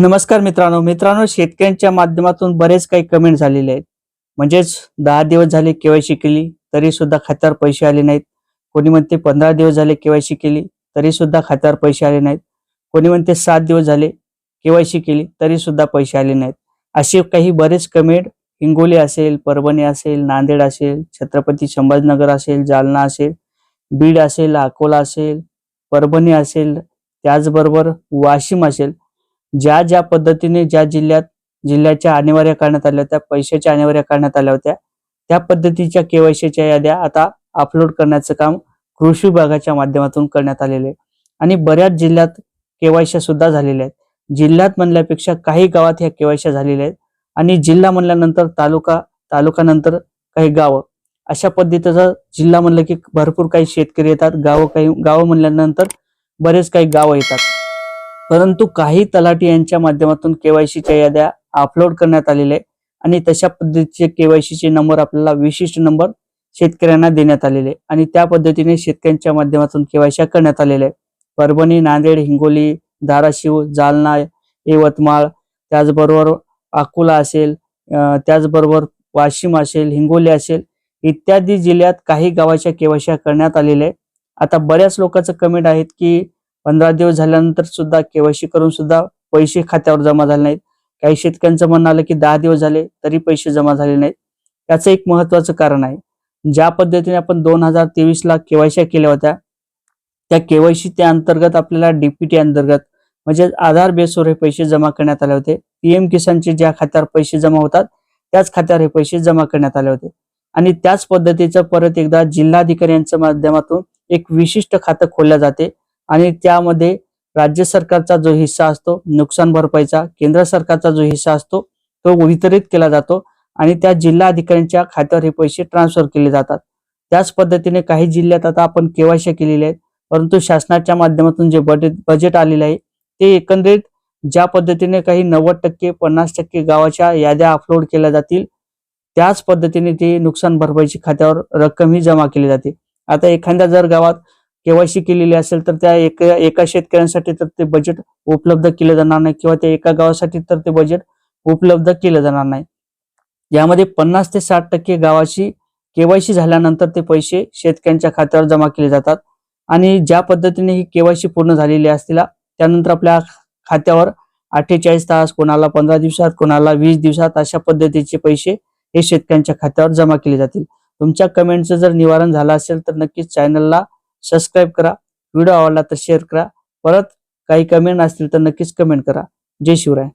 नमस्कार मित्रांनो. मित्रांनो शेतकऱ्यांच्या माध्यमातून बरेच काही कमेंट झालेले आहेत. म्हणजेच दहा दिवस झाले केवायसी केली तरी सुद्धा खात्यावर पैसे आले नाहीत. कोणी म्हणते पंधरा दिवस झाले केवायसी केली तरी सुद्धा खात्यावर पैसे आले नाहीत. कोणी म्हणते सात दिवस झाले केवायसी केली तरी सुद्धा पैसे आले नाहीत. असे काही बरेच कमेंट हिंगोली असेल परभणी असेल नांदेड असेल छत्रपती संभाजीनगर असेल जालना असेल बीड असेल अकोला असेल परभणी असेल त्याचबरोबर वाशिम असेल. ज्या ज्या पद्धतीने ज्या जिल्ह्यात जिल्ह्याच्या अनिवार्य करण्यात आल्या होत्या पैशाच्या अनिवार्य करण्यात आल्या होत्या त्या पद्धतीच्या केवायसीच्या याद्या आता अपलोड करण्याचं काम कृषी विभागाच्या माध्यमातून करण्यात आलेले आहे. आणि बऱ्याच जिल्ह्यात केवायश्या सुद्धा झालेल्या आहेत. जिल्ह्यात म्हणल्यापेक्षा काही गावात ह्या केवायश्या झालेल्या आहेत. आणि जिल्हा म्हणल्यानंतर तालुका तालुकानंतर काही गावं. अशा पद्धतीचा जिल्हा म्हणलं की भरपूर काही शेतकरी येतात. गावं काही गावं म्हणल्यानंतर बरेच काही गावं येतात. परंतु काही तलाठी यांच्या माध्यमातून केवायसीच्या याद्या अपलोड करण्यात आलेल्या आहे आणि तशा पद्धतीचे केवायसीचे नंबर आपल्याला विशिष्ट नंबर शेतकऱ्यांना देण्यात आलेले आणि त्या पद्धतीने शेतकऱ्यांच्या माध्यमातून केवायसी करण्यात आलेल्या आहे परभणी नांदेड हिंगोली धाराशिव जालना यवतमाळ त्याचबरोबर अकोला असेल त्याचबरोबर वाशिम असेल हिंगोली असेल इत्यादी जिल्ह्यात काही गावाच्या केवायसी करण्यात आलेल्या आहेत. आता बऱ्याच लोकांचं कमेंट आहेत की पंधरा दिवस झाल्यानंतर सुद्धा केवायसी करून सुद्धा पैसे खात्यावर जमा झाले नाहीत. काही शेतकऱ्यांचं म्हणणं आलं की दहा दिवस झाले तरी पैसे जमा झाले नाहीत. त्याचं एक महत्वाचं कारण आहे. ज्या पद्धतीने आपण दोन हजार तेवीस ला केवायसी केल्या होत्या त्या केवायसी त्या अंतर्गत आपल्याला डीपीटी अंतर्गत म्हणजे आधार बेसवर हे पैसे जमा करण्यात आले होते. पीएम किसानचे ज्या खात्यावर पैसे जमा होतात त्याच खात्यावर हे पैसे जमा करण्यात आले होते. आणि त्याच पद्धतीचं परत एकदा जिल्हाधिकारी यांच्या माध्यमातून एक विशिष्ट खातं खोललं जाते. आणि त्यामध्ये राज्य सरकारचा जो हिस्सा असतो नुकसान भरपाईचा केंद्र सरकारचा जो हिस्सा असतो तो वितरित केला जातो आणि त्या जिल्हा अधिकाऱ्यांच्या खात्यावर हे पैसे ट्रान्सफर केले जातात. त्याच पद्धतीने काही जिल्ह्यात आता आपण केवायसी केलेले आहेत परंतु शासनाच्या माध्यमातून जे बजेट बजेट आलेले आहे ते एकंदरीत ज्या पद्धतीने काही नव्वद टक्के पन्नास टक्के गावाच्या याद्या अपलोड केल्या जातील त्याच पद्धतीने ते नुकसान भरपाईची खात्यावर रक्कम ही जमा केली जाते. आता एखाद्या जर गावात केवायसी केलेली असेल तर त्या एका एका शेतकऱ्यांसाठी तर ते बजेट उपलब्ध केलं जाणार नाही किंवा त्या एका गावासाठी तर ते बजेट उपलब्ध केलं जाणार नाही. यामध्ये पन्नास ते साठ टक्के गावाची केवायसी झाल्यानंतर ते पैसे शेतकऱ्यांच्या खात्यावर जमा केले जातात आणि ज्या पद्धतीने ही केवायसी पूर्ण झालेली असतील त्यानंतर आपल्या खात्यावर अठ्ठेचाळीस तास कोणाला पंधरा दिवसात कोणाला वीस दिवसात अशा पद्धतीचे पैसे हे शेतकऱ्यांच्या खात्यावर जमा केले जातील. तुमच्या कमेंटचं जर निवारण झालं असेल तर नक्कीच चॅनलला सबस्क्राईब करा. व्हिडिओ आवडला तर शेअर करा. परत काही कमेंट असतील तर नक्कीच कमेंट करा. जय शिवराय.